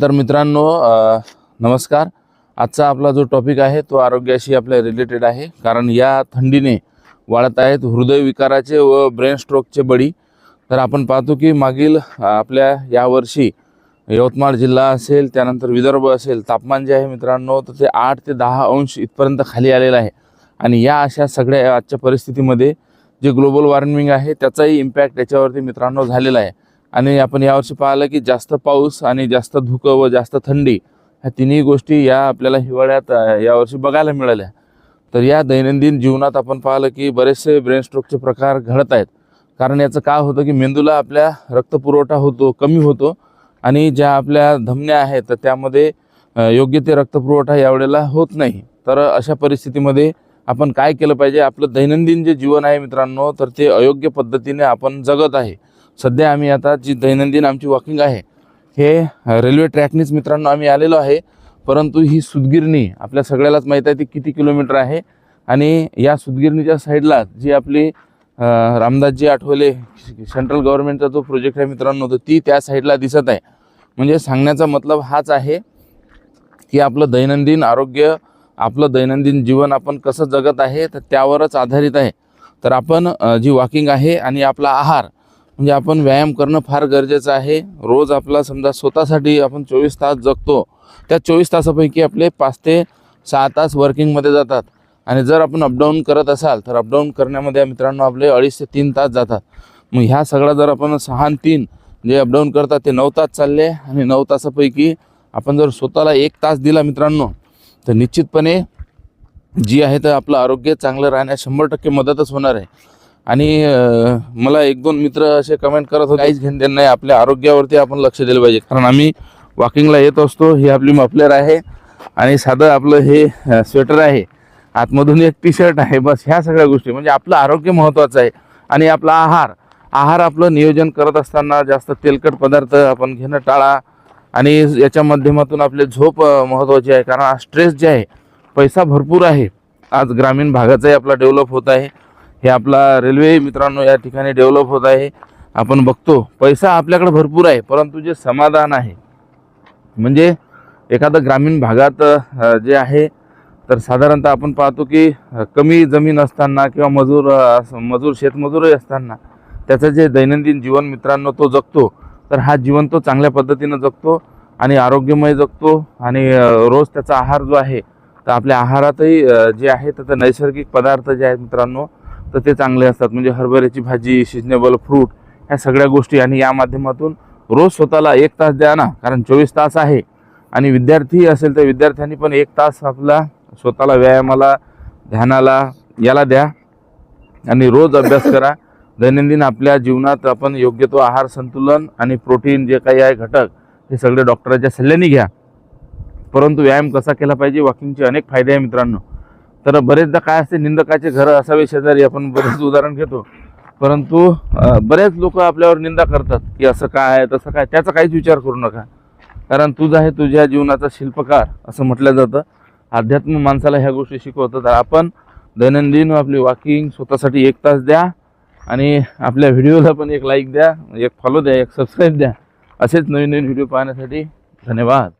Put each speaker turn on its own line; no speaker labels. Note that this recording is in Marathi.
तर मित्रांनो नमस्कार. आजचा आपला जो टॉपिक आहे तो आरोग्याशी आपल्या रिलेटेड आहे. कारण या थंडीने वाढत आहेत हृदयविकाराचे व ब्रेन स्ट्रोकचे बळी. तर आपण पाहतो की मागील आपल्या यावर्षी यवतमाळ जिल्हा असेल त्यानंतर विदर्भ असेल तापमान जे आहे मित्रांनो तर ते आठ ते दहा अंश इथपर्यंत खाली आलेलं आहे. आणि या अशा सगळ्या आजच्या परिस्थितीमध्ये जे ग्लोबल वॉर्मिंग आहे त्याचाही इम्पॅक्ट याच्यावरती मित्रांनो झालेला आहे. आणि आपण यावर्षी पाहिलं की जास्त पाऊस आणि जास्त धुकं व जास्त थंडी ह्या तिन्ही गोष्टी या आपल्याला हिवाळ्यात यावर्षी बघायला मिळाल्या. तर या दैनंदिन जीवनात आपण पाहिलं की बरेचसे ब्रेनस्ट्रोकचे प्रकार घडत आहेत. कारण याचं काय होतं की मेंदूला आपल्या रक्तपुरवठा होतो कमी होतो आणि ज्या आपल्या धमन्या आहेत तर त्यामध्ये योग्य ते रक्तपुरवठा यावेळेला होत नाही. तर अशा परिस्थितीमध्ये आपण काय केलं पाहिजे? आपलं दैनंदिन जे जीवन आहे मित्रांनो तर ते अयोग्य पद्धतीने आपण जगत आहे. सध्या आम्ही आता जी दैनंदिन आमची वॉकिंग आहे हे रेल्वे ट्रॅकनीच मित्रांनो आम्ही आलेलो आहे. परंतु ही सुदगिरणी आपल्या सगळ्यालाच माहीत आहे ती किती किलोमीटर आहे. आणि या सुदगिरणीच्या साईडला जी आपली रामदासजी आठवले सेंट्रल गव्हर्नमेंटचा जो प्रोजेक्ट आहे मित्रांनो तर ती त्या साईडला दिसत आहे. म्हणजे सांगण्याचा मतलब हाच आहे की आपलं दैनंदिन आरोग्य आपलं दैनंदिन जीवन आपण कसं जगत आहे तर त्यावरच आधारित आहे. तर आपण जी वॉकिंग आहे आणि आपला आहार म्हणजे आपण व्यायाम करणं फार गरजेचं आहे. रोज आपला समजा स्वतःसाठी आपण चोवीस तास जगतो त्या चोवीस तासापैकी आपले पाच ते सहा तास वर्किंगमध्ये जातात. आणि जर आपण अपडाऊन करत असाल तर अपडाऊन करण्यामध्ये मित्रांनो आपले अडीच ते तीन तास जातात. मग ह्या सगळा जर आपण सहा आणि तीन जे अपडाऊन करतात ते नऊ तास चालले आणि नऊ तासापैकी आपण जर स्वतःला एक तास दिला मित्रांनो तर निश्चितपणे जी आहे तर आपलं आरोग्य चांगलं राहण्यास शंभर टक्के मदतच होणार आहे. आणि मला एक दोन मित्र असे कमेंट करत होते काहीच घेणं देणं नाही आपल्या आरोग्यावरती आपण लक्ष दिलं पाहिजे. कारण आम्ही वॉकिंगला येत असतो ही आपली मफलर आहे आणि साधं आपलं हे स्वेटर आहे. आतमधून एक टी शर्ट आहे बस ह्या सगळ्या गोष्टी. म्हणजे आपलं आरोग्य महत्त्वाचं आहे आणि आपला आहार आहार आपलं नियोजन करत असताना जास्त तेलकट पदार्थ आपण घेणं टाळा आणि याच्या माध्यमातून आपले झोप महत्त्वाची आहे. कारण स्ट्रेस जे आहे पैसा भरपूर आहे. आज ग्रामीण भागाचाही आपला डेव्हलप होत आहे. हे आपला रेल्वे मित्रांनो या ठिकाणी डेव्हलप होत आहे. आपण बघतो पैसा आपल्याकडे भरपूर आहे परंतु जे समाधान आहे म्हणजे एखादं ग्रामीण भागात जे आहे तर साधारणतः आपण पाहतो की कमी जमीन असताना किंवा मजूर असं मजूर शेतमजूरही असताना त्याचं जे दैनंदिन जीवन मित्रांनो तो जगतो तर हा जीवन तो चांगल्या पद्धतीनं जगतो आणि आरोग्यमय जगतो आणि रोज त्याचा आहार जो आहे तर आपल्या आहारातही जे आहे तर नैसर्गिक पदार्थ जे आहेत मित्रांनो तर ते चांगले असतात. म्हणजे हरभऱ्याची भाजी सिजनेबल फ्रूट ह्या सगळ्या गोष्टी आणि या माध्यमातून रोज स्वतःला एक तास द्या ना कारण चोवीस तास आहे. आणि विद्यार्थी असेल तर विद्यार्थ्यांनी पण एक तास आपला स्वतःला व्यायामाला ध्यानाला याला द्या. आणि रोज अभ्यास करा. दैनंदिन आपल्या जीवनात आपण योग्य तो आहार संतुलन आणि प्रोटीन जे काही आहे घटक हे सगळे डॉक्टरांच्या सल्ल्याने घ्या. परंतु व्यायाम कसा केला पाहिजे? वॉकिंगचे अनेक फायदे आहे मित्रांनो. तर बरेचदा काय असते निंदकाचे घरं असावे शेजारी आपण बरेच उदाहरण घेतो. परंतु बरेच लोक आपल्यावर निंदा करतात की असं काय आहे तसं काय त्याचा काहीच विचार करू नका. कारण तुझा आहे तुझ्या जीवनाचा शिल्पकार असं म्हटलं जातं. अध्यात्म माणसाला ह्या गोष्टी शिकवतात तर आपण दैनंदिन आपली वॉकिंग स्वतःसाठी एक तास द्या आणि आपल्या व्हिडिओला पण एक लाईक द्या एक फॉलो द्या एक सबस्क्राईब द्या. असेच नवीन नवीन व्हिडिओ पाहण्यासाठी धन्यवाद.